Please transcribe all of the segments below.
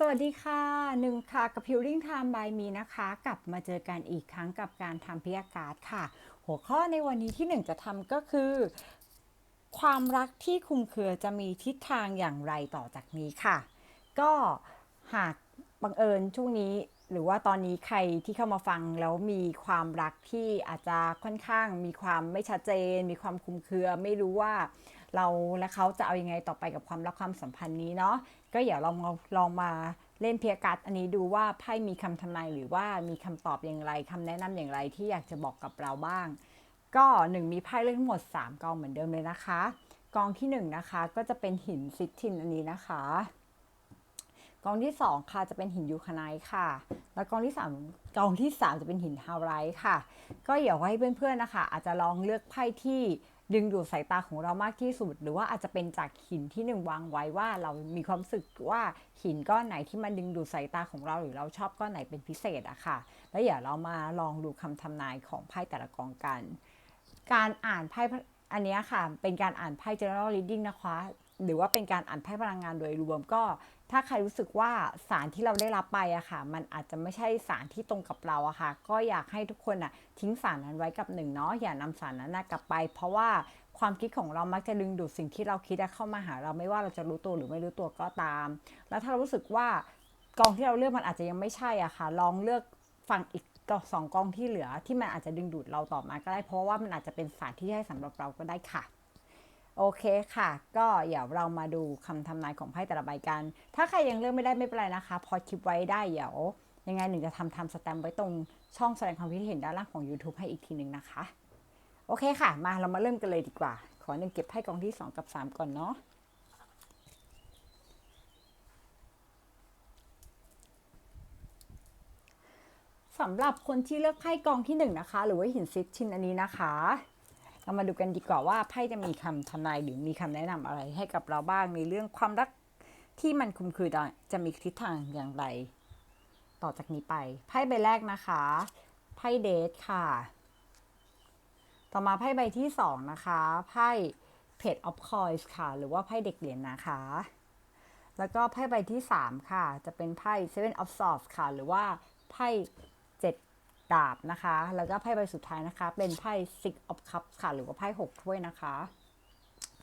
สวัสดีค่ะหนึ่งค่ะกับ Healing Time by me นะคะ กลับมาเจอกันอีกครั้งกับการทำพิยาการ์ค่ะ หัวข้อในวันนี้ที่หนึ่งจะทำก็คือ ความรักที่คลุมเครือจะมีทิศทางอย่างไรต่อจากนี้ค่ะ ก็หากบังเอิญช่วงนี้ หรือว่าตอนนี้ใครที่เข้ามาฟังแล้วมีความรักที่อาจจะค่อนข้างมีความไม่ชัดเจน มีความคลุมเครือไม่รู้ว่าเราและเขาจะเอาอยัางไงต่อไปกับความรักความสัมพันธ์นี้เนาะ ก็อย่าลองมาลองมาเล่นเพียกัดอันนี้ดูว่าไพ่มีคำทำนายหรือว่ามีคำตอบอย่างไรคำแนะนำอย่างไรที่อยากจะบอกกับเราบ้าง ก็หนึ่งมีไพ่เลือกทั้งหมด 3กองเหมือนเดิมเลยนะคะ กองที่1นนะคะก็จะเป็นหินซิตทินอันนี้นะคะ กองที่ 2 ค่ะจะเป็นหินยูคาไนค่ะ แล้วกองที่ 3 กองที่ 3 จะเป็นหินฮาวไรท์ค่ะ ก็อย่ากให้เพื่อนๆนะคะ อาจจะลองเลือกไพ่ที่ ดึงดูดสายตาของเรามากที่สุด หรือว่าอาจจะเป็นจากหินที่หนึ่งวางไว้ว่าเรามีความรู้สึกว่าหินก้อนไหนที่มันดึงดูดสายตาของเราหรือเราชอบก้อนไหนเป็นพิเศษอะค่ะ แล้วอย่าเรามาลองดูคำทำนายของไพ่แต่ละกองกัน การอ่านไพ่อันนี้ค่ะ เป็นการอ่านไพ่ general reading นะคะ หรือว่าเป็นการอ่านไพ่พลังงานโดยรวมก็ ถ้าใครรู้สึกว่าสารที่เราได้รับไปอะค่ะ มันอาจจะไม่ใช่สารที่ตรงกับเราอะค่ะ ก็อยากให้ทุกคนอะทิ้งสารนั้นไว้กับหนึ่งเนาะอย่านำสารนั้นกลับไป เพราะว่าความคิดของเรามักจะดึงดูดสิ่งที่เราคิดเข้ามาหาเราไม่ว่าเราจะรู้ตัวหรือไม่รู้ตัวก็ตาม แล้วถ้าเรารู้สึกว่ากองที่เราเลือกมันอาจจะยังไม่ใช่อะค่ะ ลองเลือกฟังอีกสองกองที่เหลือที่มันอาจจะดึงดูดเราต่อมาก็ได้ เพราะว่ามันอาจจะเป็นสารที่ให้สำหรับเราก็ได้ค่ะ โอเคค่ะ ก็เดี๋ยวเรามาดูคำทำนายของไพ่แต่ละใบกัน ถ้าใครยังเลือกไม่ได้ไม่เป็นไรนะคะ พอคลิปไว้ได้เดี๋ยว ยังไงหนึ่งจะทำทำสแตมไว้ตรงช่องแสดงความคิดเห็นด้านล่างของ YouTube ให้อีกทีหนึ่งนะคะ โอเคค่ะ มาเรามาเริ่มกันเลยดีกว่า ขอหนึ่งเก็บไพ่กองที่ 2 กับ 3 ก่อนเนาะสำหรับคนที่เลือกไพ่กองที่ 1 นะคะ หรือว่าหินซิดชิ้นอันนี้นะคะ เรามาดูกันดีกว่าว่าไพ่จะมีคำทนายหรือมีคำแนะนำอะไรให้กับเราบ้างในเรื่องความรักที่มันคุมคือจะมีทิศทางอย่างไร ต่อจากนี้ไปไพ่ใบแรกนะคะไพ่เดทค่ะ ต่อมาไพ่ใบที่สองนะคะไพ่เพจออฟคอยส์ค่ะ หรือว่าไพ่เด็กเหรียญนะคะ แล้วก็ไพ่ใบที่สามค่ะ จะเป็นไพ่ Seven of Swords ค่ะ หรือว่าไพ่ ดาบนะคะ แล้วก็ไพ่ใบสุดท้ายนะคะ เป็นไพ่ Six of Cups ค่ะ หรือว่าไพ่หกถ้วยนะคะ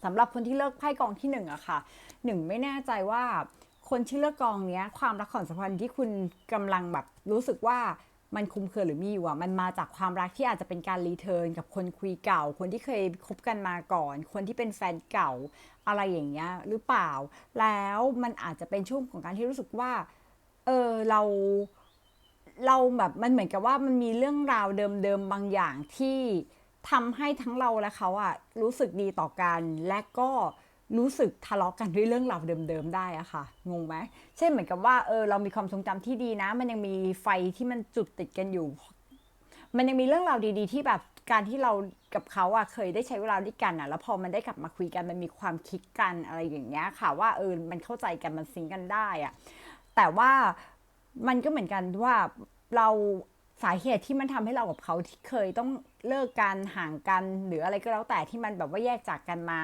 สำหรับคนที่เลือกไพ่กองที่หนึ่งอะค่ะหนึ่งไม่แน่ใจว่าคนที่เลือกกองเนี้ย ความรักของสัมพันธ์ที่คุณกำลังแบบรู้สึกว่ามันคุ้มเครือหรือมีอยู่อะมันมาจากความรักที่อาจจะเป็นการรีเทิร์นกับคนคุยเก่า คนที่เคยคบกันมาก่อน คนที่เป็นแฟนเก่าอะไรอย่างเงี้ยหรือเปล่า แล้วมันอาจจะเป็นช่วงของการที่รู้สึกว่า เออเรา เราแบบมันเหมือนกับว่ามันมีเรื่องราวเดิมๆบางอย่างที่ทำให้ทั้งเราและเขาอะรู้สึกดีต่อกัน และก็รู้สึกทะเลาะกันด้วยเรื่องราวเดิมๆได้อะค่ะงงไหมเช่นเหมือนกับว่าเออเรามีความทรงจำที่ดีนะ มันยังมีไฟที่มันจุดติดกันอยู่ มันยังมีเรื่องราวดี ๆ ที่แบบการที่เรากับเขาอะเคยได้ใช้เวลาด้วยกันอะแล้วพอมันได้กลับมาคุยกันมันมีความคิดกันอะไรอย่างเงี้ยค่ะ ว่าเออมันเข้าใจกันมันซิงกันได้อะแต่ว่า มันก็เหมือนกันว่าเราสาเหตุที่มันทำให้เรากับเขาที่เคยต้องเลิกกันห่างกัน หรืออะไรก็แล้วแต่ที่มันแบบว่าแยกจากกันมา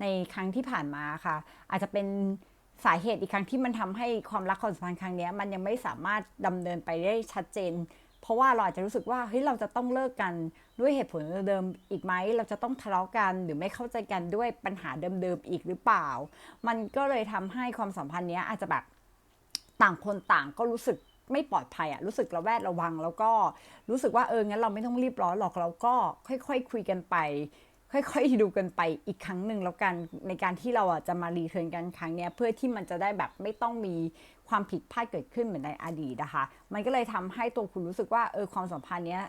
ในครั้งที่ผ่านมาค่ะ อาจจะเป็นสาเหตุอีกครั้งที่มันทำให้ความรักความสัมพันธ์ครั้งนี้มันยังไม่สามารถดำเนินไปได้ชัดเจน เพราะว่าเราอาจจะรู้สึกว่าเฮ้ยเราจะต้องเลิกกันด้วยเหตุผลเดิมอีกไหมเราจะต้องทะเลาะกันหรือไม่เข้าใจกันด้วยปัญหาเดิมๆอีกหรือเปล่า มันก็เลยทำให้ความสัมพันธ์นี้อาจจะแบบ ต่างคนต่างก็รู้สึกไม่ปลอดภัยอะรู้สึกระแวดระวัง แล้วก็รู้สึกว่าเอองั้นเราไม่ต้องรีบร้อนหรอกเราก็ค่อยๆคคุยกันไป ค่อยๆดูกันไปอีกครั้งหนึ่งแล้วกันในการที่เราอะจะมารีเทิร์นกันครั้งนี้เพื่อที่มันจะได้แบบไม่ต้องมีความผิดพลาดเกิดขึ้นเหมือนในอดีตนะคะ มันก็เลยทำให้ตัวคุณรู้สึกว่าเออความสัมพันธ์เนี้ย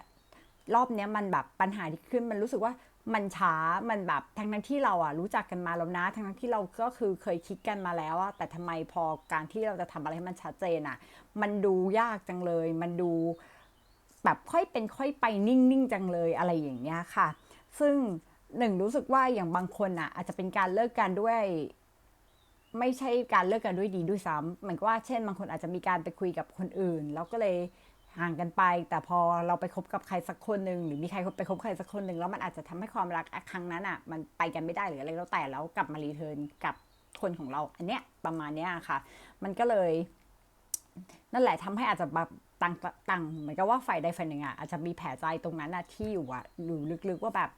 รอบเนี้ยมันแบบปัญหาที่ขึ้นมันรู้สึกว่า มันช้ามันแบบทั้งทั้งที่เราอะรู้จักกันมาแล้วนะ ทั้งทั้งที่เราก็คือเคยคิดกันมาแล้วอะแต่ทำไมพอการที่เราจะทำอะไรให้มันชัดเจนอะมันดูยากจังเลย มันดูแบบค่อยเป็นค่อยไปนิ่งๆจังเลยอะไรอย่างเงี้ยค่ะ ซึ่งหนึ่งรู้สึกว่าอย่างบางคนอะ อาจจะเป็นการเลิกกันด้วยไม่ใช่การเลิกกันด้วยดีด้วยซ้ำเหมือนกับว่าเช่น บางคนอาจจะมีการไปคุยกับคนอื่น แล้วก็เลย ห่างกันไป แต่พอเราไปคบกับใครสักคนหนึ่งหรือมีใครไปคบใครสักคนหนึ่งแล้วมันอาจจะทำให้ความรักครั้งนั้นอะ มันไปกันไม่ได้หรืออะไรแล้วแต่แล้วกลับมารีเทิร์นกับคนของเรา อันเนี้ยประมาณเนี้ยค่ะ มันก็เลย นั่นแหละทำให้อาจจะแบบต่างต่างเหมือนกับว่าฝ่ายใดฝ่ายหนึ่งอะอาจจะมีแผลใจตรงนั้นอะที่อยู่อะอยู่ลึกๆว่าแบบ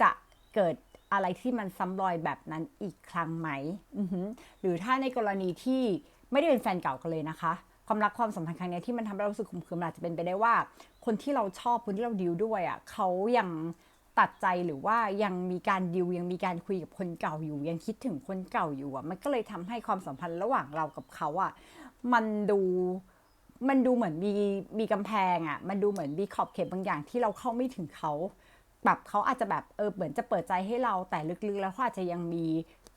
จะเกิดอะไรที่มันซ้ำรอยแบบนั้นอีกครั้งไหมหรือถ้าในกรณีที่ไม่ได้เป็นแฟนเก่ากันเลยนะคะ ความรักความสัมพันธ์ครั้งนี้ที่มันทำให้เรารู้สึกขุ่มเคืองมันอาจจะเป็นไปได้ว่า คนที่เราชอบคนที่เราดิวด้วยอะเขายังตัดใจหรือว่ายังมีการดิวยังมีการคุยกับคนเก่าอยู่ ยังคิดถึงคนเก่าอยู่อะมันก็เลยทำให้ความสัมพันธ์ระหว่างเรากับเขาอะมันดูมันดูเหมือนมีมีกำแพงอะ มันดูเหมือนมีขอบเขตบางอย่างที่เราเข้าไม่ถึงเขา แบบเขาอาจจะแบบเออเหมือนจะเปิดใจให้เราแต่ลึกๆ แล้วเขาอาจจะยังมี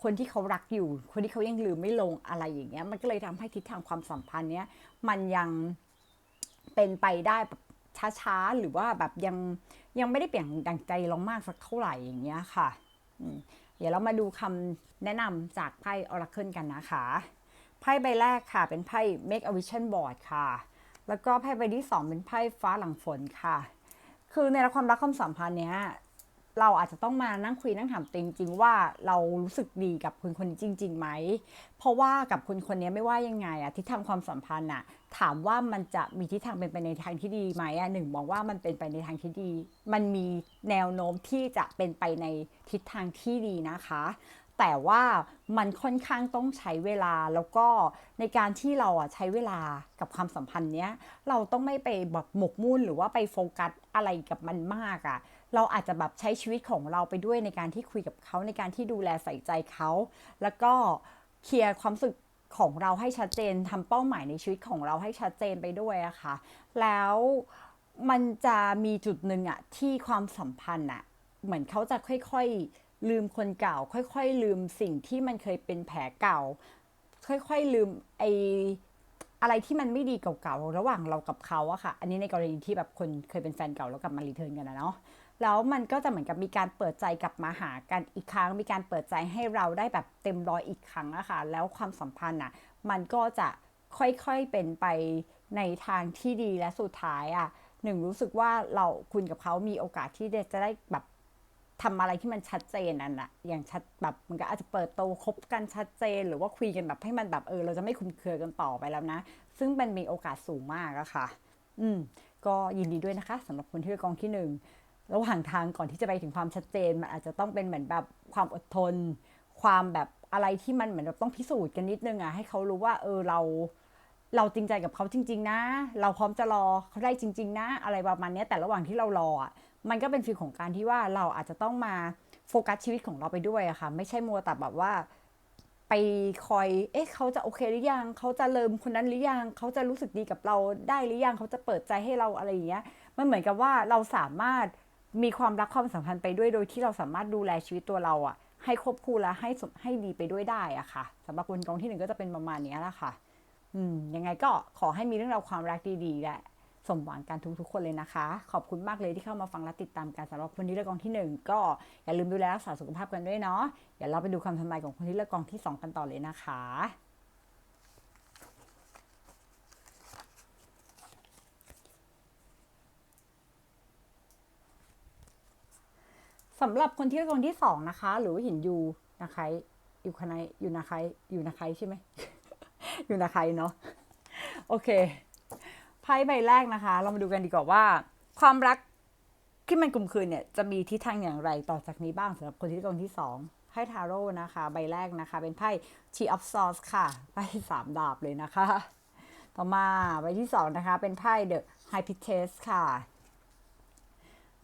คนที่เขารักอยู่ คนที่เขายังลืมไม่ลงอะไรอย่างเงี้ย มันก็เลยทำให้ทิศทางความสัมพันธ์เนี้ยมันยังเป็นไปได้แบบช้าๆ หรือว่าแบบยังยังไม่ได้เปลี่ยนดังใจเรามากสักเท่าไหร่อย่างเงี้ยค่ะอืมเดี๋ยวเรามาดูคำแนะนำจากไพ่ Oracle กันนะคะ ไพ่ใบแรกค่ะ เป็นไพ่ Make a Vision Board ค่ะ แล้วก็ไพ่ใบที่ 2 เป็นไพ่ฟ้าหลังฝนค่ะ คือในความรักความสัมพันธ์เนี้ย เราอาจจะต้องมานั่งคุยนั่งถามตัวเองจริงๆว่าเรารู้สึกดีกับคนคนนี้จริงๆไหม เพราะว่ากับคนคนนี้ไม่ว่ายังไงอะทิศทางความสัมพันธ์อะถามว่ามันจะมีทิศทางเป็นไปในทางที่ดีไหมอะหนึ่งมองว่ามันเป็นไปในทางที่ดี มันมีแนวโน้มที่จะเป็นไปในทิศทางที่ดีนะคะ แต่ว่ามันค่อนข้างต้องใช้เวลาแล้วก็ในการที่เราอะใช้เวลากับความสัมพันธ์เนี้ยเราต้องไม่ไปแบบหมกมุ่นหรือว่าไปโฟกัสอะไรกับมันมากอะ เราอาจจะแบบใช้ชีวิตของเราไปด้วยในการที่คุยกับเขาในการที่ดูแลใส่ใจเขา แล้วก็เคลียร์ความสึกของเราให้ชัดเจนทำเป้าหมายในชีวิตของเราให้ชัดเจนไปด้วยอะค่ะ แล้วมันจะมีจุดหนึ่งอะที่ความสัมพันธ์อะเหมือนเขาจะค่อยๆ ลืมคนเก่า ค่อยๆ ลืมสิ่งที่มันเคยเป็นแผลเก่า ค่อยๆ ลืมไออะไรที่มันไม่ดีเก่าๆ ระหว่างเรากับเขาอะค่ะ อันนี้ในกรณีที่แบบคนเคยเป็นแฟนเก่าแล้วกลับมารีเทิร์นกันนะเนาะ แล้วมันก็จะเหมือนกับมีการเปิดใจกลับมาหากันอีกครั้ง มีการเปิดใจให้เราได้แบบเต็มร้อยอีกครั้งอะค่ะ แล้วความสัมพันธ์อะมันก็จะค่อยๆเป็นไปในทางที่ดีและสุดท้ายอะหนึ่งรู้สึกว่าเราคุณกับเขามีโอกาสที่จะได้แบบทำอะไรที่มันชัดเจนนั่นอะอย่างชัดแบบมันก็อาจจะเปิดโตคบกันชัดเจน หรือว่าคุยกันแบบให้มันแบบเออ เราจะไม่คุมเครือกันต่อไปแล้วนะ ซึ่งมันมีโอกาสสูงมากอะค่ะ อืม ก็ยินดีด้วยนะคะสำหรับคนที่เลือกกองที่หนึ่ง ระหว่างทางก่อนที่จะไปถึงความชัดเจนมันอาจจะต้องเป็นเหมือนแบบความอดทน ความแบบอะไรที่มันเหมือนแบบต้องพิสูจน์กันนิดนึงอะให้เขารู้ว่าเออเราเราจริงใจกับเขาจริง ๆ นะ เราพร้อมจะรอเขาได้จริง ๆ นะ อะไรประมาณนี้แต่ระหว่างที่เรารออะมันก็เป็นฟีลของการที่ว่าเราอาจจะต้องมาโฟกัสชีวิตของเราไปด้วยอะค่ะ ไม่ใช่มัวแต่แบบว่า ไปคอย เอ๊ะเขาจะโอเคหรือยังเขาจะเลิมคนนั้นหรือยังเขาจะรู้สึกดีกับเราได้หรือยังเขาจะเปิดใจให้เราอะไรอย่างเงี้ยมันเหมือนกับว่าเราสามารถ มีความรักความสัมพันธ์ไปด้วยโดยที่เราสามารถดูแลชีวิตตัวเราอะให้ควบคู่และให้สมให้ดีไปด้วยได้อะค่ะสำหรับคนกองที่หนึ่งก็จะเป็นประมาณนี้แหละค่ะ อืมยังไงก็ขอให้มีเรื่องราวความรักดีๆและสมหวังกันทุกๆคนเลยนะคะ ขอบคุณมากเลยที่เข้ามาฟังและติดตามกันสำหรับคนที่เลือกกองที่หนึ่งก็อย่าลืมดูแลรักษาสุขภาพกันด้วยเนาะเดี๋ยวเราไปดูคำทำนายของคนที่เลือกกองที่สองกันต่อเลยนะคะ สำหรับคนที่เลือกกองที่สองนะคะ หรือว่าหินยูนะคะอยู่คณะอยู่นาใครอยู่นาใครใช่ไหมอยู่นาใครเนาะโอเคไพ่ใบแรกนะคะ เรามาดูกันดีกว่าว่า ความรักที่มันกลุ่มคืนเนี่ยจะมีทิศทางอย่างไรต่อจากนี้บ้างสำหรับคนที่เลือกองที่สองไพ่ทาโร่นะคะ ใบแรกนะคะ เป็นไพ่ Tea of Swords ค่ะไพ่สามดาบเลยนะคะ ต่อมาใบที่สองนะคะ เป็นไพ่ The High p i t e s ค่ะ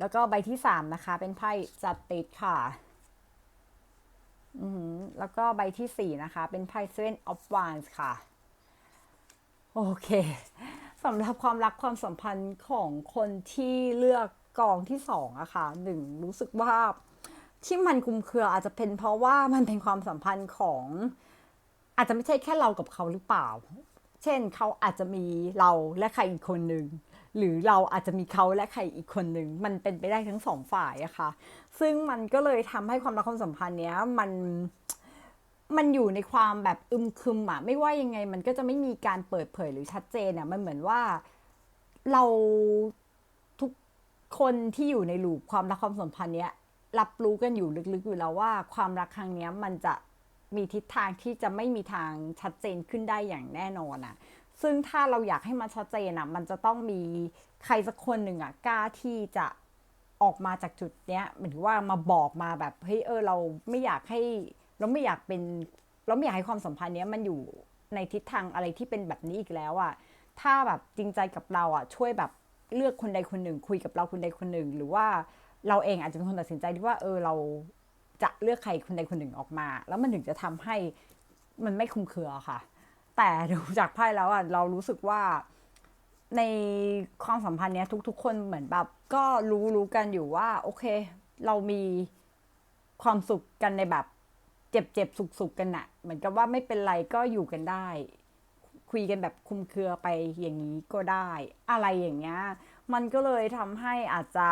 แล้วก็ใบที่สามนะคะ เป็นไพ่จัดติดค่ะ อือแล้วก็ใบที่สี่นะคะ เป็นไพ่ Seven of Wands ค่ะ โอเคสำหรับความรักความสัมพันธ์ของคนที่เลือกกองที่สองอะค่ะหนึ่งรู้สึกว่าที่มันคุมเครืออาจจะเป็นเพราะว่ามันเป็นความสัมพันธ์ของ อาจจะไม่ใช่แค่เรากับเขาหรือเปล่า เช่นเขาอาจจะมีเราและใครอีกคนหนึ่ง หรือเราอาจจะมีเขาและใครอีกคนหนึ่งมันเป็นไปได้ทั้งสองฝ่ายอะค่ะซึ่งมันก็เลยทำให้ความรักความสัมพันธ์เนี้ยมันมันอยู่ในความแบบอึมครึมอะไม่ว่ายังไงมันก็จะไม่มีการเปิดเผยหรือชัดเจนอะมันเหมือนว่าเราทุกคนที่อยู่ในลูปความรักความสัมพันธ์เนี้ยรับรู้กันอยู่ลึกๆอยู่แล้วว่าความรักครั้งเนี้ยมันจะมีทิศทางที่จะไม่มีทางชัดเจนขึ้นได้อย่างแน่นอนอะ ซึ่งถ้าเราอยากให้มันชัดเจนอะมันจะต้องมีใครสักคนหนึ่งอะกล้าที่จะออกมาจากจุดเนี้ยหมายถึงว่ามาบอกมาแบบเฮ้ยเออเราไม่อยากให้เราไม่อยากเป็นเราไม่อยากให้ความสัมพันธ์เนี้ยมันอยู่ในทิศทางอะไรที่เป็นแบบนี้อีกแล้วอะถ้าแบบจริงใจกับเราอะช่วยแบบเลือกคนใดคนหนึ่ง คุยกับเราคนใดคนหนึ่ง หรือว่าเราเองอาจจะเป็นคนตัดสินใจที่ว่าเออเราจะเลือกใครคนใดคนหนึ่งออกมา แล้วมันถึงจะทำให้มันไม่คลุมเครือค่ะ แต่ดูจากไพ่แล้วอะเรารู้สึกว่าในความสัมพันธ์เนี้ยทุก ๆ คนเหมือนแบบ ก็รู้รู้กันอยู่ว่า โอเค เรามีความสุขกันในแบบเจ็บเจ็บสุขสุขกันน่ะเหมือนกับว่าไม่เป็นไรก็อยู่กันได้ คุยกันแบบคุมเครือไปอย่างนี้ก็ได้ อะไรอย่างเงี้ยมันก็เลยทำให้อาจจะ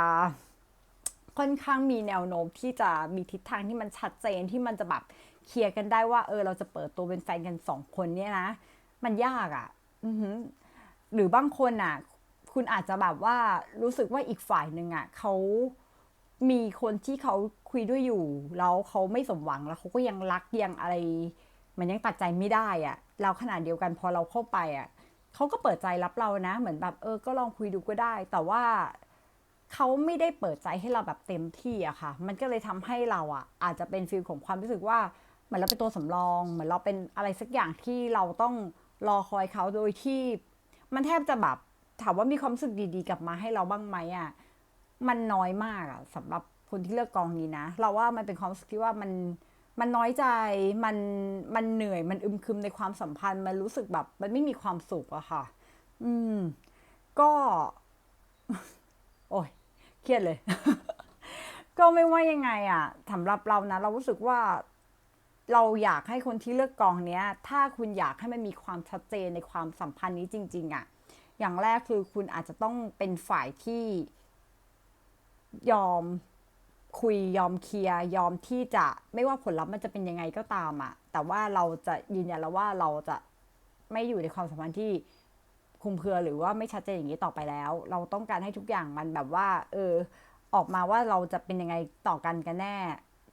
ค่อนข้างมีแนวโน้มที่จะมีทิศทางที่มันชัดเจนที่มันจะแบบ เคลียร์กันได้ว่าเออเราจะเปิดตัวเป็นแฟนกันสองคนเนี่ยนะ มันยากอะ่ะหรือบางคนอะ คุณอาจจะแบบว่ารู้สึกว่าอีกฝ่ายหนึ่งอะเขามีคนที่เขาคุยด้วยอยู่ แล้วเขาไม่สมหวังแล้วเขาก็ยังรักยังอะไร มันยังตัดใจไม่ได้อะ่ะ เราขนาดเดียวกันพอเราเข้าไปอะเขาก็เปิดใจรับเรานะ เหมือนแบบเออก็ลองคุยดูก็ได้ แต่ว่าเขาไม่ได้เปิดใจให้เราแบบเต็มที่อะค่ะ มันก็เลยทำให้เราอะอาจจะเป็นฟีลของความรู้สึกว่า เหมือนเราเป็นตัวสำรอง เหมือนเราเป็นอะไรสักอย่างที่เราต้องรอคอยเขาโดยที่มันแทบจะแบบถามว่ามีความรู้สึกดีๆ กลับมาให้เราบ้างไหมอะมันน้อยมากอะสำหรับคนที่เลือกกองนี้นะ เราว่ามันเป็นความรู้สึกที่ว่ามันมันน้อยใจมันมันเหนื่อยมันอึมครึมในความสัมพันธ์ มันรู้สึกแบบ มันไม่มีความสุขอะค่ะ อืม ก็ โอ้ยเครียดเลย ก็ไม่ว่ายังไงอะสำหรับเรานะ เรารู้สึกว่า เราอยากให้คนที่เลือกกองเนี้ย ถ้าคุณอยากให้มันมีความชัดเจนในความสัมพันธ์นี้จริง ๆอะอย่างแรกคือคุณอาจจะต้องเป็นฝ่ายที่ยอมคุยยอมเคลียร์ยอมที่จะไม่ว่าผลลัพธ์มันจะเป็นยังไงก็ตามอะแต่ว่าเราจะยืนยันแล้วว่าเราจะไม่อยู่ในความสัมพันธ์ที่คุมเครือหรือว่าไม่ชัดเจนอย่างนี้ต่อไปแล้ว เราต้องการให้ทุกอย่างมันแบบว่า เออ ออกมาว่าเราจะเป็นยังไงต่อกันกันแน่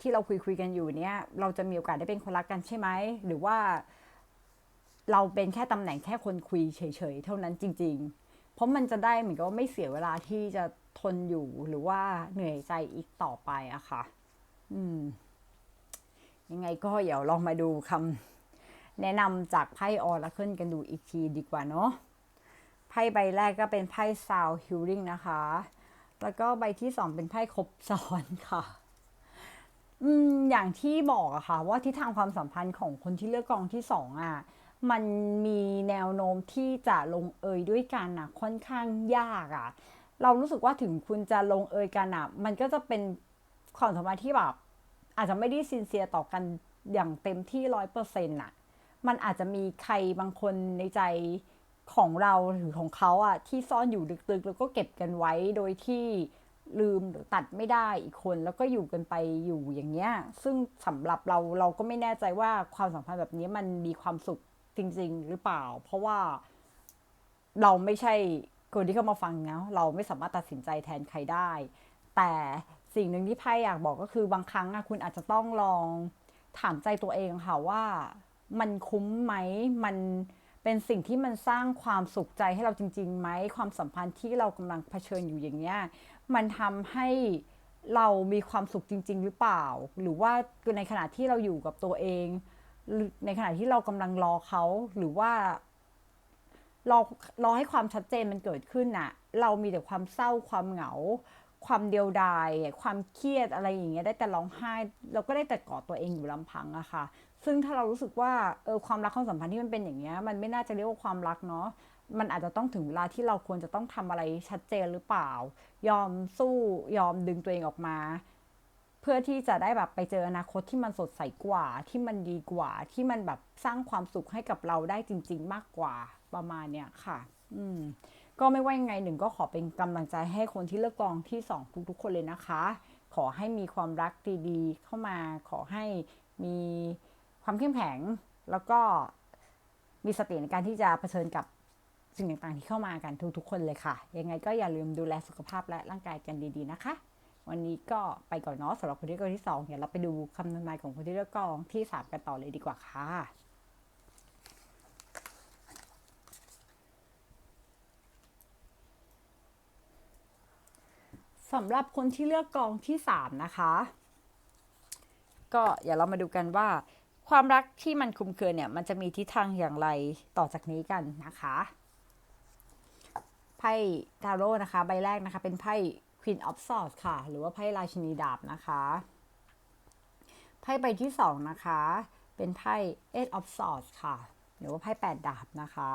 ที่เราคุยคุยกันอยู่เนี้ยเราจะมีโอกาสได้เป็นคนรักกันใช่ไหมหรือว่าเราเป็นแค่ตำแหน่งแค่คนคุยเฉยๆเท่านั้นจริง ๆ เพราะมันจะได้เหมือนกับว่าไม่เสียเวลาที่จะทนอยู่หรือว่าเหนื่อยใจอีกต่อไปอะค่ะ อืม ยังไงก็เดี๋ยวลองมาดูคำแนะนำจากไพ่ออร์เคิลกันดูอีกทีดีกว่าเนาะ ไพ่ใบแรกก็เป็นไพ่ซาวฮิลลิ่งนะคะ แล้วก็ใบที่สองเป็นไพ่ครบซ้อนค่ะ อย่างที่บอกอะค่ะว่าทิศทางความสัมพันธ์ของคนที่เลือกกองที่สองอะมันมีแนวโน้มที่จะลงเอยด้วยกันอะค่อนข้างยากอะเรารู้สึกว่าถึงคุณจะลงเอยกันอะมันก็จะเป็นความสัมพันธ์ที่แบบอาจจะไม่ได้ซินเซียต่อกันอย่างเต็มที่ร้อยเปอร์เซ็นต์อะมันอาจจะมีใครบางคนในใจของเราหรือของเขาอะที่ซ่อนอยู่ลึกๆ แล้วก็เก็บกันไว้โดยที่ ลืมหรือตัดไม่ได้อีกคนแล้วก็อยู่กันไปอยู่อย่างเงี้ย ซึ่งสำหรับเราเราก็ไม่แน่ใจว่าความสัมพันธ์แบบนี้มันมีความสุขจริง ๆ หรือเปล่า เพราะว่าเราไม่ใช่คนที่เข้ามาฟังนะเราไม่สามารถตัดสินใจแทนใครได้ แต่สิ่งหนึ่งที่ไพ่อยากบอกก็คือบางครั้งคุณอาจจะต้องลองถามใจตัวเองค่ะว่ามันคุ้มไหมมันเป็นสิ่งที่มันสร้างความสุขใจให้เราจริงๆไหมความสัมพันธ์ที่เรากำลังเผชิญอยู่อย่างเงี้ย มันทำให้เรามีความสุขจริง ๆ หรือเปล่า หรือว่าในขณะที่เราอยู่กับตัวเอง ในขณะที่เรากำลังรอเขาหรือว่ารอรอให้ความชัดเจนมันเกิดขึ้นน่ะ เรามีแต่ความเศร้าความเหงา ความเดียวดาย ความเครียดอะไรอย่างเงี้ยได้แต่ร้องไห้ เราก็ได้แต่กอดตัวเองอยู่ลำพังอะค่ะ ซึ่งถ้าเรารู้สึกว่าเออความรักความสัมพันธ์ที่มันเป็นอย่างเงี้ยมันไม่น่าจะเรียกว่าความรักเนาะ มันอาจจะต้องถึงเวลาที่เราควรจะต้องทำอะไรชัดเจนหรือเปล่า ยอมสู้ยอมดึงตัวเองออกมา เพื่อที่จะได้แบบไปเจออนาคตที่มันสดใสกว่า ที่มันดีกว่า ที่มันแบบสร้างความสุขให้กับเราได้จริง ๆ มากกว่าประมาณเนี้ยค่ะ อืม ก็ไม่ว่ายังไงหนึ่งก็ขอเป็นกำลังใจให้คนที่เลือกกองที่สองทุกๆคนเลยนะคะ ขอให้มีความรักดีๆ เข้ามา ขอให้มีความเข้มแข็ง แล้วก็มีสติในการที่จะเผชิญกับ สิ่งต่างๆที่เข้ามากันทุกๆคนเลยค่ะ ยังไงก็อย่าลืมดูแลสุขภาพและร่างกายกันดีๆนะคะ วันนี้ก็ไปก่อนเนาะสำหรับคนที่เลือกองที่สองเดี๋ยวเราไปดูคำทำนายของคนที่เลือกกองที่สามกันต่อเลยดีกว่าค่ะสำหรับคนที่เลือกกองที่สามนะคะ ก็อย่าเรามาดูกันว่า ความรักที่มันคุมเครือเนี่ย มันจะมีทิศทางอย่างไรต่อจากนี้กันนะคะ ไพ่ทาโร่นะคะ ใบแรกนะคะ เป็นไพ่ Queen of Swords ค่ะ หรือว่าไพ่ราชินีดาบนะคะ ไพ่ใบที่สองนะคะ เป็นไพ่ Eight of Swords ค่ะ หรือว่าไพ่แปดดาบนะคะ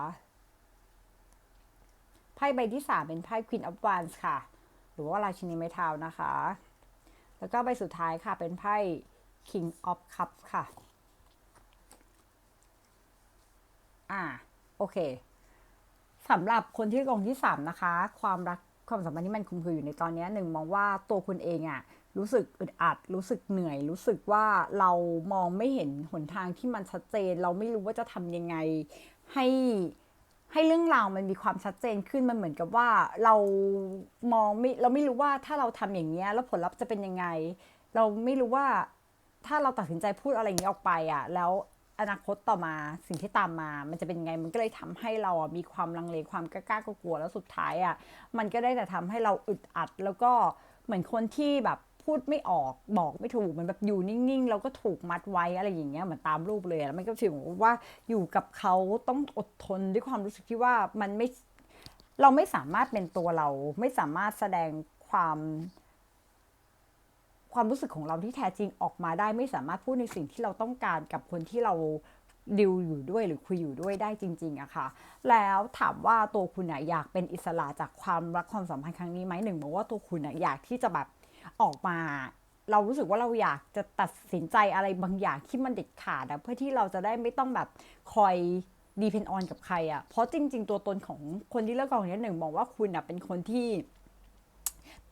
ไพ่ใบที่สามเป็นไพ่ Queen of Wands ค่ะ หรือว่าราชินีไม้เท้านะคะ แล้วก็ใบสุดท้ายค่ะ เป็นไพ่ King of Cups ค่ะ อ่า โอเค สำหรับคนที่กองที่สามนะคะ ความรักความสัมพันธ์ที่มันคุมเคืออยู่ในตอนนี้หนึ่งมองว่าตัวคุณเองอะรู้สึกอึดอัด รู้สึกเหนื่อย รู้สึกว่าเรามองไม่เห็นหนทางที่มันชัดเจน เราไม่รู้ว่าจะทำยังไง ให้ให้เรื่องราวมันมีความชัดเจนขึ้นมันเหมือนกับว่าเรามองไม่เราไม่รู้ว่าถ้าเราทำอย่างเนี้ยแล้วผลลัพธ์จะเป็นยังไง เราไม่รู้ว่าถ้าเราตัดสินใจพูดอะไรอย่างนี้ออกไปอะ แล้ว อนาคตต่อมาสิ่งที่ตามมา มันจะเป็นยังไงมันก็เลยทำให้เราอะมีความลังเลความกล้ากลัวแล้วสุดท้ายอะมันก็ได้แต่ทำให้เราอึดอัด แล้วก็เหมือนคนที่แบบพูดไม่ออกบอกไม่ถูกมันแบบอยู่นิ่งๆแล้วก็ถูกมัดไว้อะไรอย่างเงี้ยเหมือนตามรูปเลยแล้วมันก็ถือว่าอยู่กับเขาต้องอดทนด้วยความรู้สึกที่ว่ามันไม่เราไม่สามารถเป็นตัวเราไม่สามารถแสดงความ ความรู้สึกของเราที่แท้จริงออกมาได้ไม่สามารถพูดในสิ่งที่เราต้องการกับคนที่เราดิวอยู่ด้วยหรือคุยอยู่ด้วยได้จริงๆอะค่ะ แล้วถามว่าตัวคุณอะอยากเป็นอิสระจากความรักความสัมพันธ์ครั้งนี้ไหมหนึ่งบอกว่าตัวคุณอะอยากที่จะแบบออกมาเรารู้สึกว่าเราอยากจะตัดสินใจอะไรบางอย่างที่มันเด็ดขาดอะเพื่อที่เราจะได้ไม่ต้องแบบคอยดีเพนออนกับใครอะเพราะจริง ๆ ตัวตนของคนที่เลือกกองนี้หนึ่งมองว่าคุณอะเป็นคนที่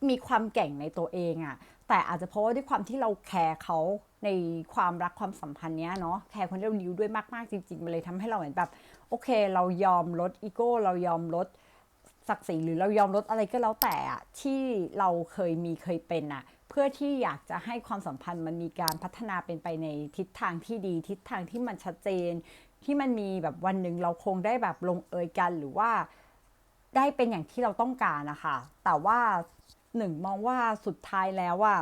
มีความเก่งในตัวเองอะแต่อาจจะเพราะว่าด้วยความที่เราแคร์เขาในความรักความสัมพันธ์เนี้ยเนาะแคร์คนที่เราดิวด้วยมากๆจริงๆมันเลยทำให้เราเหมือนแบบโอเค เรายอมลดอีโก้เรายอมลดศักดิ์ศรีหรือเรายอมลดอะไรก็แล้วแต่อะที่เราเคยมีเคยเป็นอะเพื่อที่อยากจะให้ความสัมพันธ์มันมีการพัฒนาเป็นไปในทิศทางที่ดี ทิศทางที่มันชัดเจน ที่มันมีแบบวันหนึ่งเราคงได้แบบลงเอยกันหรือว่าได้เป็นอย่างที่เราต้องการนะคะแต่ว่า หนึ่งมองว่าสุดท้ายแล้วว่า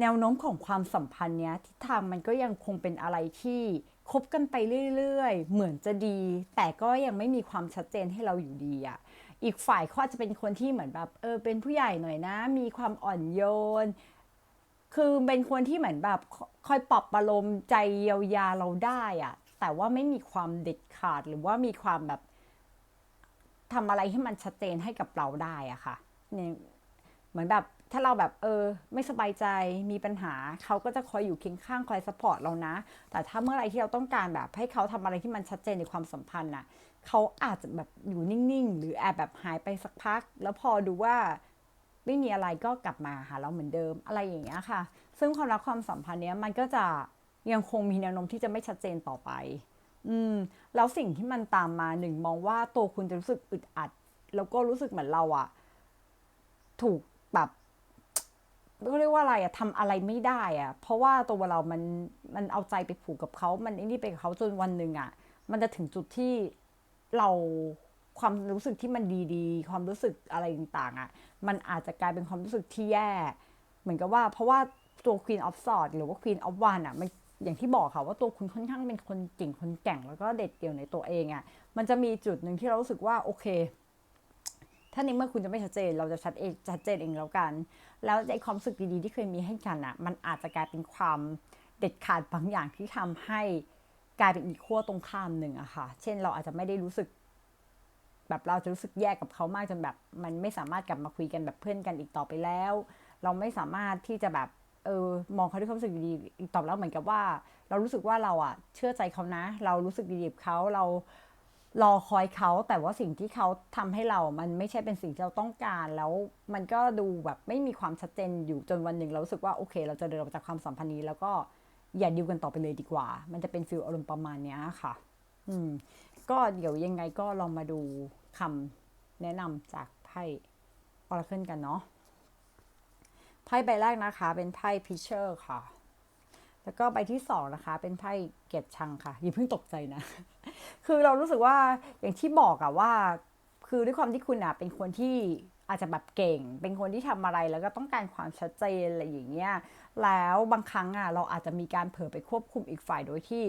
แนวโน้มของความสัมพันธ์เนี้ยทิศทางมันก็ยังคงเป็นอะไรที่คบกันไปเรื่อยๆ เหมือนจะดี แต่ก็ยังไม่มีความชัดเจนให้เราอยู่ดีอะ่ะอีกฝ่ายเขาอาจจะเป็นคนที่เหมือนแบบเออเป็นผู้ใหญ่หน่อยนะ มีความอ่อนโยน คือเป็นคนที่เหมือนแบบคอยปลอบประโลมใจเยียวยาเราได้อะแต่ว่าไม่มีความเด็ดขาดหรือว่ามีความแบบทำอะไรให้มันชัดเจนให้กับเราได้อะค่ะ เนี่ยเหมือนแบบถ้าเราแบบเออ ไม่สบายใจมีปัญหาเขาก็จะคอยอยู่เคียงข้างคอยสปอร์ตเรานะ แต่ถ้าเมื่อไรที่เราต้องการแบบให้เขาทำอะไรที่มันชัดเจนในความสัมพันธ์น่ะเขาอาจจะแบบอยู่นิ่งๆ หรือแอบแบบหายไปสักพัก แล้วพอดูว่าไม่มีอะไรก็กลับมาหาเราเหมือนเดิมอะไรอย่างเงี้ยค่ะ ซึ่งความรักความสัมพันธ์เนี้ยมันก็จะยังคงมีแนวโน้มที่จะไม่ชัดเจนต่อไป อืม แล้วสิ่งที่มันตามมาหนึ่งมองว่าตัวคุณจะรู้สึกอึดอัด แล้วก็รู้สึกเหมือนเราอะ ถูกแบบเขาเรียกว่าอะไรอะทำอะไรไม่ได้อะเพราะว่าตัวเรามันมันเอาใจไปผูกกับเขามันนี่ไปกับเขาจนวันหนึ่งอะมันจะถึงจุดที่เราความรู้สึกที่มันดีๆ ความรู้สึกอะไรต่างๆอะมันอาจจะกลายเป็นความรู้สึกที่แย่ เหมือนกับว่าเพราะว่าตัว Queen of Swords หรือว่า Queen of Wands อะมันอย่างที่บอกค่ะว่าตัวคุณค่อนข้างเป็นคนเก่งคนแก่งแล้วก็เด็ดเดี่ยวในตัวเองอะมันจะมีจุดหนึ่งที่เรารู้สึกว่าโอเค ถ้าในเมื่อคุณจะไม่ชัดเจน เราจะชัดเองชัดเจนเองแล้วกัน แล้วไอ้ความรู้สึกดีๆที่เคยมีให้กันอะ มันอาจจะกลายเป็นความเด็ดขาดบางอย่างที่ทำให้กลายเป็นอีกขั้วตรงข้ามหนึ่งอะค่ะ เช่นเราอาจจะไม่ได้รู้สึก แบบเราจะรู้สึกแย่กับเขามากจนแบบ มันไม่สามารถกลับมาคุยกันแบบเพื่อนกันอีกต่อไปแล้ว เราไม่สามารถที่จะแบบเออมองเขาด้วยความรู้สึกดีอีกต่อแล้วเหมือนกับว่า เรารู้สึกว่าเราอะเชื่อใจเขานะ เรารู้สึกดีกับเขาเรา รอคอยเขาแต่ว่าสิ่งที่เขาทำให้เรา มันไม่ใช่เป็นสิ่งที่เราต้องการ แล้วมันก็ดูแบบไม่มีความชัดเจนอยู่จนวันหนึ่งเราสึกว่าโอเค เราจะเดินออกจากความสัมพันธ์นี้ แล้วก็อย่าดิวกันต่อไปเลยดีกว่า มันจะเป็นฟิลอารมณ์ประมาณนี้ค่ะ อืม ก็เดี๋ยวยังไงก็ลองมาดูคำแนะนำจากไพ่ออร์เคิลกันเนาะไพ่ใบแรกนะคะ เป็นไพ่พิเชอร์ค่ะ แล้วก็ใบที่สองนะคะเป็นไพ่เกียรติชังค่ะอย่าเพิ่งตกใจนะ คือเรารู้สึกว่าอย่างที่บอกอะว่า คือด้วยความที่คุณอะเป็นคนที่อาจจะแบบเก่ง เป็นคนที่ทำอะไรแล้วก็ต้องการความชัดเจนอะไรอย่างเงี้ยแล้วบางครั้งอะเราอาจจะมีการเผลอไปควบคุมอีกฝ่ายโดยที่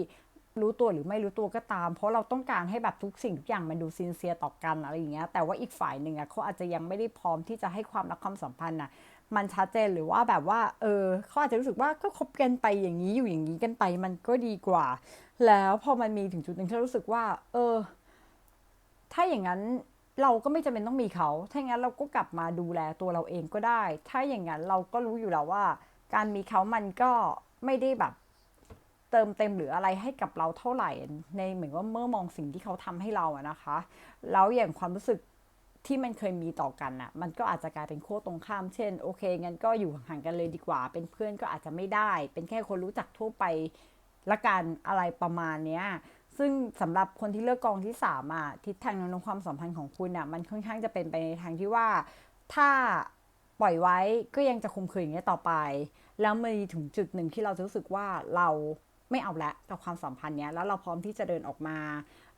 รู้ตัวหรือไม่รู้ตัวก็ตาม เพราะเราต้องการให้แบบทุกสิ่งทุกอย่างมันดูซินเซียต่อกันอะไรอย่างเงี้ยแต่ว่าอีกฝ่ายหนึ่งอะเขาอาจจะยังไม่ได้พร้อมที่จะให้ความรักความสัมพันธ์อะ มันชัดเจนหรือว่าแบบว่า เออเขาอาจจะรู้สึกว่าก็คบกันไปอย่างนี้อยู่อย่างนี้กันไป มันก็ดีกว่า แล้วพอมันมีถึงจุดหนึ่งที่เรารู้สึกว่า เออ ถ้าอย่างนั้นเราก็ไม่จำเป็นต้องมีเขา ถ้าอย่างนั้นเราก็กลับมาดูแลตัวเราเองก็ได้ ถ้าอย่างนั้นเราก็รู้อยู่แล้วว่า การมีเขามันก็ไม่ได้แบบเติมเต็มหรืออะไรให้กับเราเท่าไหร่ในเหมือนว่าเมื่อมองสิ่งที่เขาทำให้เราอะนะคะ แล้วอย่างความรู้สึก ที่มันเคยมีต่อกันอะมันก็อาจจะกลายเป็นโค้ตรงข้ามเช่นโอเคงั้นก็อยู่ห่างกันเลยดีกว่า เป็นเพื่อนก็อาจจะไม่ได้ เป็นแค่คนรู้จักทั่วไปละกันอะไรประมาณเนี้ยซึ่งสำหรับคนที่เลือกกองที่สามอะทิศทางแนความสัมพันธ์ของคุณอะมันค่อนข้างจะเป็นไปในทางที่ว่า ถ้าปล่อยไว้ก็ยังจะคุมคืนอย่างนี้ยต่อไป แล้วมีถึงจุดหนึ่งที่เราจะรู้สึกว่าเราไม่เอาละกับความสัมพันธ์เนี้ยแล้วเราพร้อมที่จะเดินออกมา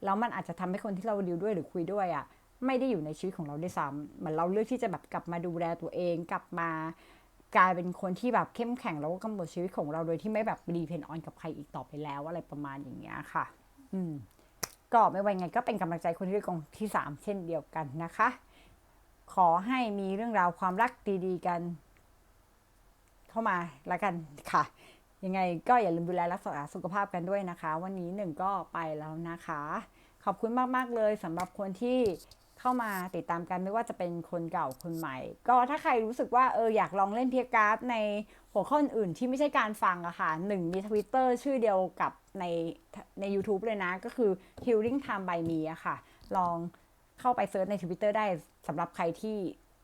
แล้วมันอาจจะทำให้คนที่เราดิวด้วยหรือคุยด้วยอะ ไม่ได้อยู่ในชีวิตของเราด้วยซ้ำเหมือนเราเลือกที่จะแบบกลับมาดูแลตัวเอง กลับมากลายเป็นคนที่แบบเข้มแข็งแล้วก็กำหนดชีวิตของเราโดยที่ไม่แบบดีเพนออนกับใครอีกต่อไปแล้วอะไรประมาณอย่างเงี้ยค่ะ อืมก็ไม่ว่าไงก็เป็นกำลังใจคนที่เลกองที่สามเช่นเดียวกันนะคะ ขอให้มีเรื่องราวความรักดี ๆ กัน เข้ามาล้วกันค่ะ ยังไงก็อย่าลืมดูแลรักษาสุขภาพกันด้วยนะคะ วันนี้หนึ่งก็ไปแล้วนะคะ ขอบคุณมาก ๆ เลยสำหรับคนที่ เข้ามาติดตามกันไม่ว่าจะเป็นคนเก่าคนใหม่ ก็ถ้าใครรู้สึกว่าเอออยากลองเล่นเพียการ์ดในหัวข้ออื่นที่ไม่ใช่การฟังอะค่ะหนึ่งมีทวิตเตอร์ชื่อเดียวกับในใน YouTube เลยนะ ก็คือ Healing Time by Me อะค่ะ ลองเข้าไปเซิร์ชใน Twitter ได้สำหรับใครที่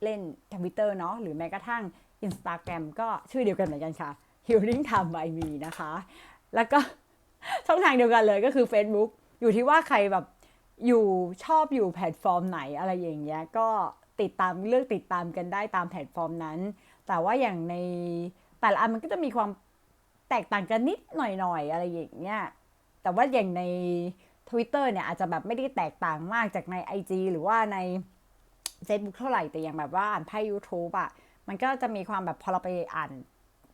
เล่น Twitter เนาะหรือแม้กระทั่ง Instagram ก็ชื่อเดียวกันเหมือนกันค่ะ Healing Time by Me นะคะ แล้วก็ช่องทางเดียวกันเลยก็คือ Facebook อยู่ที่ว่าใครแบบ อยู่ชอบอยู่แพลตฟอร์มไหนอะไรอย่างเงี้ยก็ติดตามเลือกติดตามกันได้ตามแพลตฟอร์มนั้น แต่ว่าอย่างในแต่ละอันมันก็จะมีความแตกต่างกันนิดหน่อยๆอะไรอย่างเงี้ยแต่ว่าอย่างใน Twitter เนี่ยอาจจะแบบไม่ได้แตกต่างมากจากใน IG หรือว่าใน Facebook เท่าไหร่แต่อย่างแบบว่าอ่านไพ่ YouTube อะมันก็จะมีความแบบพอเราไปอ่าน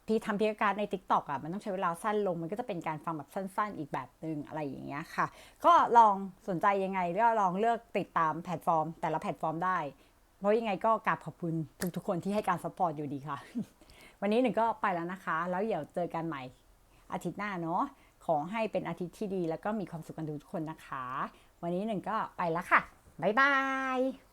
ที่ทำพิธีการใน t ิ k t o k อะมันต้องใช้เวลาสั้นลง มันก็จะเป็นการฟังแบบสั้น ๆ อีกแบบหนึ่งอะไรอย่างเงี้ยค่ะ ก็ลองสนใจยังไงก็ลองเลือกติดตามแพลตฟอร์ม แต่ละแพลตฟอร์มได้ เพราะยังไงก็กราบขอบคุณทุกๆคนที่ให้การซัพพอร์ตอยู่ดีค่ะ วันนี้หนึ่งก็ไปแล้วนะคะ แล้วเดี๋ยวเจอกันใหม่อาทิตย์หน้าเนาะขอให้เป็นอาทิตย์ที่ดี แล้วก็มีความสุขกันทุกคนนะคะ วันนี้หนึ่งก็ไปแล้วค่ะบ๊ายบาย